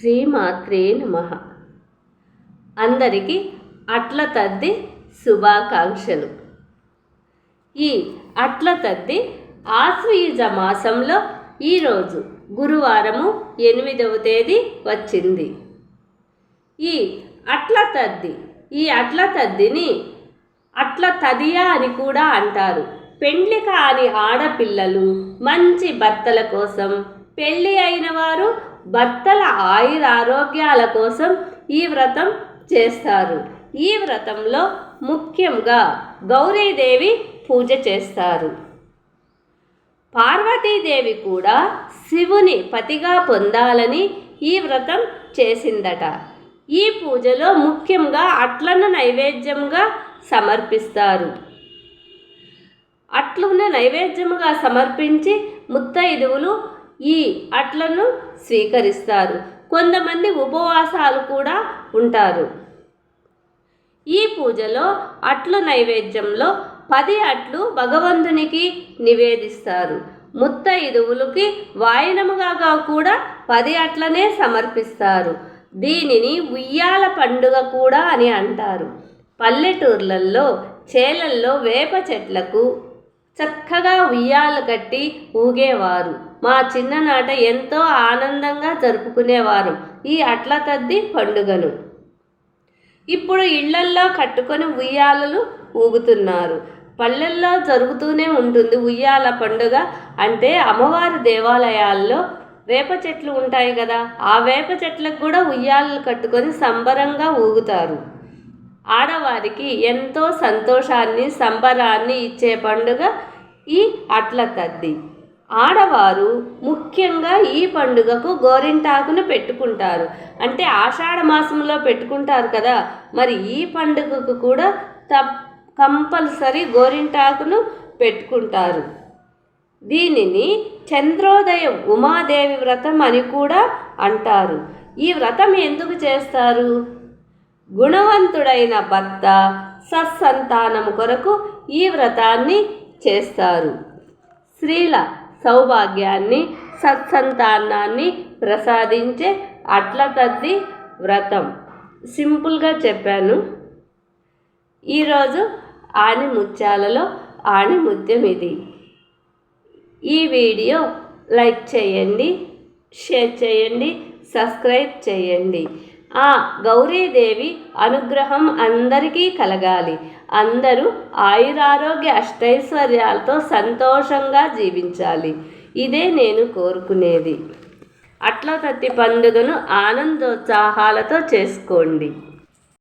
శ్రీమాత్రే నమ. అందరికీ అట్ల తద్ది శుభాకాంక్షలు. ఈ అట్ల తద్ది ఆశ్వయుజ మాసంలో ఈరోజు గురువారము ఎనిమిదవ తేదీ వచ్చింది. ఈ అట్ల తద్ది ఈ అట్ల తద్దిని అట్ల తదియా అని కూడా అంటారు. పెండ్లి కాని ఆడపిల్లలు మంచి భర్తల కోసం పెళ్ళి అయిన వారు భర్తల ఆయుర ఆరోగ్యాల కోసం ఈ వ్రతం చేస్తారు. ఈ వ్రతంలో ముఖ్యంగా గౌరీదేవి పూజ చేస్తారు. పార్వతీదేవి కూడా శివుని పతిగా పొందాలని ఈ వ్రతం చేసిందట. ఈ పూజలో ముఖ్యంగా అట్లను నైవేద్యంగా సమర్పిస్తారు. అట్లను నైవేద్యముగా సమర్పించి ముత్తైదువులు ఈ అట్లను స్వీకరిస్తారు. కొంతమంది ఉపవాసాలు కూడా ఉంటారు. ఈ పూజలో అట్ల నైవేద్యంలో పది అట్లు భగవంతునికి నివేదిస్తారు. ముత్తైదువులకి వాయనముగా కూడా పది అట్లనే సమర్పిస్తారు. దీనిని ఉయ్యాల పండుగ కూడా అని అంటారు. పల్లెటూర్లలో చేలల్లో వేప చెట్లకు చక్కగా ఉయ్యాలు కట్టి ఊగేవారు. మా చిన్ననాట ఎంతో ఆనందంగా జరుపుకునేవారు. ఈ అట్ల తద్ది పండుగను ఇప్పుడు ఇళ్ళల్లో కట్టుకొని ఉయ్యాలలు ఊగుతున్నారు. పల్లెల్లో జరుగుతూనే ఉంటుంది ఉయ్యాల పండుగ. అంటే అమ్మవారి దేవాలయాల్లో వేప చెట్లు ఉంటాయి కదా ఆ వేప చెట్లకు కూడా ఉయ్యాలలు కట్టుకొని సంబరంగా ఊగుతారు. ఆడవారికి ఎంతో సంతోషాన్ని సంబరాన్ని ఇచ్చే పండుగ ఈ అట్ల తద్ది. ఆడవారు ముఖ్యంగా ఈ పండుగకు గోరింటాకును పెట్టుకుంటారు. అంటే ఆషాఢ మాసంలో పెట్టుకుంటారు కదా మరి ఈ పండుగకు కూడా తప్ కంపల్సరీ గోరింటాకును పెట్టుకుంటారు. దీనిని చంద్రోదయం ఉమాదేవి వ్రతం అని కూడా అంటారు. ఈ వ్రతం ఎందుకు చేస్తారు? గుణవంతుడైన భర్త సత్సంతానం కొరకు ఈ వ్రతాన్ని చేస్తారు. స్త్రీల సౌభాగ్యాన్ని సత్సంతానాన్ని ప్రసాదించే అట్ల తద్ది వ్రతం. సింపుల్గా చెప్పాను. ఈరోజు ఆని ముత్యాలలో ఆని ముత్యం ఇది ఈ వీడియో లైక్ చేయండి షేర్ చేయండి సబ్స్క్రైబ్ చేయండి. ఆ గౌరీదేవి అనుగ్రహం అందరికీ కలగాలి. అందరూ ఆయురారోగ్య అష్టైశ్వర్యాలతో సంతోషంగా జీవించాలి. ఇదే నేను కోరుకునేది. అట్ల తత్తి పండుగను ఆనందోత్సాహాలతో చేసుకోండి.